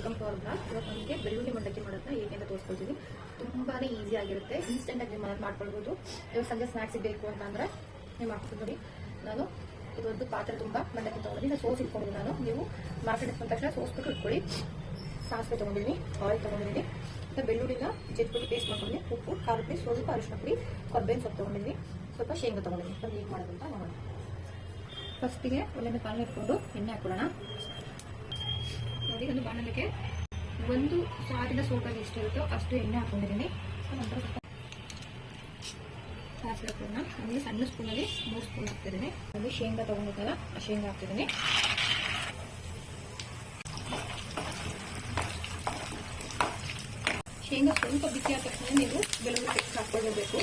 Welcome to our blog ಬೆಳ್ಳುಳ್ಳಿ ಮಂಡಕ್ಕಿ ಮಾಡೋದನ್ನ ಹೇಗೆ ಅಂತ ತೋರಿಸ್ಕೊಳ್ತೀವಿ ತುಂಬಾ ಈಸಿ ಆಗಿರುತ್ತೆ. ಇನ್ಸ್ಟೆಂಟಾಗಿ ನೀವು ಮನೇಲಿ ಮಾಡ್ಕೊಳ್ಬೋದು. ಇವಾಗ ಸಂಜೆ ಸ್ನಾಕ್ಸ್ ಬೇಕು ಅಂತ ಅಂದರೆ ನೀವು ಮಾಡ್ಕೊಂಡ್ಬಿಡಿ ನಾನು ಇದೊಂದು ಪಾತ್ರೆ ತುಂಬ ಮಂಡಕ್ಕಿ ತೊಗೊಂಡಿದ್ದೀನಿ. ನಾನು ಸೋಸ್ ಇಟ್ಕೊಂಡಿದ್ದೀನಿ ನಾನು. ನೀವು ಮಾರ್ಕೆಟ್ ಬಂದ ತಕ್ಷಣ ಸೋಸ್ ಬಿಟ್ಟು ಇಟ್ಕೊಳ್ಳಿ. ಸಾಸಿವೆ ತೊಗೊಂಡಿದ್ದೀನಿ ಆಯಿಲ್ ತೊಗೊಂಡಿದ್ದೀನಿ. ಮತ್ತು ಬೆಳ್ಳುಳ್ಳಿನ ಜಜ್ಬಿಟ್ಟು ಪೇಸ್ಟ್ ಮಾಡ್ಕೊಂಡಿದ್ದೀನಿ. ಉಪ್ಪು ಖಾರ ಪುಡಿ, ಸ್ವಲ್ಪ ಅರಿಶಿನ ಪುಡಿ ಕೊಬ್ಬರಿ ಸೊಪ್ಪು ತೊಗೊಂಡಿದ್ದೀನಿ. ಸ್ವಲ್ಪ ಶೇಂಗಾ ತೊಗೊಂಡಿದ್ದೀನಿ. ಸ್ವಲ್ಪ ಹೇಗೆ ಮಾಡೋದಂತ ನೋಡೋಣ. ಫಸ್ಟಿಗೆ ಒಳ್ಳೆಯ ಕಾಲು ಇಟ್ಕೊಂಡು ಎಣ್ಣೆ ಹಾಕೊಳ್ಳೋಣ. ಒಂದು ಬಾಣಲಿಗೆ ಒಂದು ಸಾವಿರ ಸೋಟಾಗಿ ಎಷ್ಟಿರುತ್ತೋ ಅಷ್ಟು ಎಣ್ಣೆ ಹಾಕೊಂಡಿದ್ದೀನಿ. ಸಾಸಿವೆ ಹಾಕೋಣ ಆಮೇಲೆ ಸಣ್ಣ ಸ್ಪೂನಲ್ಲಿ ಮೂರು ಸ್ಪೂನ್ ಹಾಕ್ತಿದ್ದೀನಿ. ಅಲ್ಲಿ ಶೇಂಗಾ ತೊಗೊಂಡಿದ್ದಲ್ಲ, ಆ ಶೇಂಗಾ ಹಾಕ್ತಿದ್ದೀನಿ. ಶೇಂಗಾ ಸ್ವಲ್ಪ ಬಿಸಿ ಆದ ತಕ್ಷಣ ನೀವು ಬೆಳ್ಳುಳ್ಳಿ ಪೆಟ್ಟು ಹಾಕ್ಕೊಳ್ಳಬೇಕು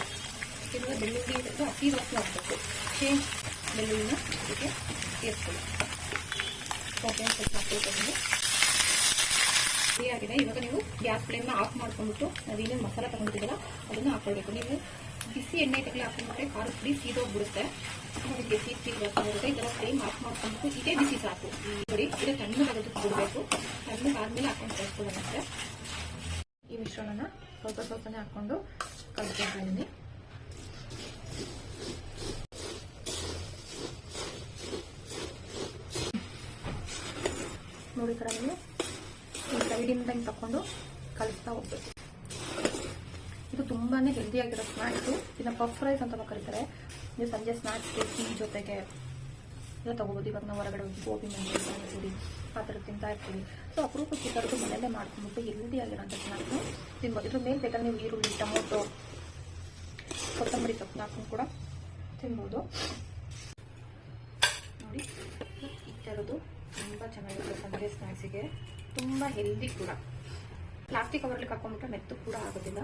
ಇವಾಗ ಬೆಳ್ಳುಳ್ಳಿ ಇರೋದು ಹಸಿ ರೊಟ್ಟಿ ಹಾಕಬೇಕು. ಶೇಂಗ್, ಬೆಳ್ಳುಳ್ಳಿನ ಇದಕ್ಕೆ ಸೇರಿಸ್ಕೊಳ್ಳಿ. ಕೊಬ್ಬರಿ ಸ್ವಲ್ಪ ಹಾಕ್ಕೊಳ್ತೀನಿ ಆಗಿದೆ. ಇವಾಗ ನೀವು ಗ್ಯಾಸ್ ಫ್ಲೇಮ್ನ ಆಫ್ ಮಾಡ್ಕೊಂಡ್ಬಿಟ್ಟು ನಾವೇನೇನು ಮಸಾಲ ತಗೊಂಡಿದ್ದೀರ ಅದನ್ನು ಹಾಕೊಳ್ಬೇಕು ನೀವು ಬಿಸಿ ಎಣ್ಣೆ ತಗಲಿ ಹಾಕೊಂಡ್ಬಿಟ್ರೆ ಖಾರದ ಪುಡಿ ಸೀದೋಗ್ಬಿಡುತ್ತೆ. ಸೀಟ್ ಫ್ರೀ ಬರ್ತಾ ಇದರ ಫ್ಲೇಮ್ ಆಫ್ ಮಾಡ್ಕೊಂಡ್ಬಿಟ್ಟು ಇದೇ ಬಿಸಿ ಸಾಕು. ನೋಡಿ ತಣ್ಣಗೆ ತಣ್ಣಗಾಗೋದಕ್ಕೆ ಬಿಡಬೇಕು. ತಣ್ಣಗಾದ್ಮೇಲೆ ಹಾಕೊಂಡು ಮತ್ತೆ. ಈ ಮಿಶ್ರಣನ ಸ್ವಲ್ಪ ಸ್ವಲ್ಪನೇ ಹಾಕೊಂಡು ಕಲ್ಸ್ಕೊಳ್ತಾ ಇದ್ದೀನಿ ನೋಡಿ ಕಡೆ ನೀವು. ಈ ಸೈಡಿಂದ ಹಿಂಗೆ ತಕೊಂಡು ಕಲಿಸ್ತಾ ಹೋಗ್ಬೇಕು. ಇದು ತುಂಬಾ ಹೆಲ್ದಿಯಾಗಿರೋ ಸ್ನ್ಯಾಕ್ಸು ಇದನ್ನ ಪಫ್ ರೈಸ್ ಅಂತ ಕರೀತಾರೆ. ನೀವು ಸಂಜೆ ಸ್ನಾಕ್ಸ್ ಟೀ ಜೊತೆಗೆ ಎಲ್ಲ ತಗೋಬೋದು. ಇವಾಗ ನಾವು ಹೊರಗಡೆ ಹೋಗಿ ಗೋಬಿ ಮಂಡಿ ಆ ಥರ ತಿಂತಾ ಇರ್ತೀವಿ. ಸೊ ಅಪರೂಪಕ್ಕೆ ತರೋದು ಮನೆಯಲ್ಲೇ ಮಾಡ್ಕೊಂಡ್ಬಿಟ್ಟು ಹೆಲ್ದಿ ಆಗಿರೋಂಥ ಸ್ನಾಕ್ಸು ತಿನ್ಬೋದು ಇದ್ರ ಮೇಲೆ ಬೇಕಾದ್ರೆ ನೀವು ಈರುಳ್ಳಿ, ಟೊಮೊಟೊ, ಕೊತ್ತಂಬರಿ ಸೊಪ್ಪು ಹಾಕೊಂಡು ಕೂಡ ತಿನ್ಬೋದು. ನೋಡಿ, ಈ ತುಂಬ ಚೆನ್ನಾಗಿರುತ್ತೆ ಸಂಜೆ ಸ್ನ್ಯಾಕ್ಸಿಗೆ ತುಂಬ ಹೆಲ್ದಿ ಕೂಡ. ಪ್ಲಾಸ್ಟಿಕ್ ಕವರ್ಲಿಕ್ಕೆ ಹಾಕೊಂಡ್ಬಿಟ್ರೆ ಮೆತ್ತು ಕೂಡ ಆಗೋದಿಲ್ಲ.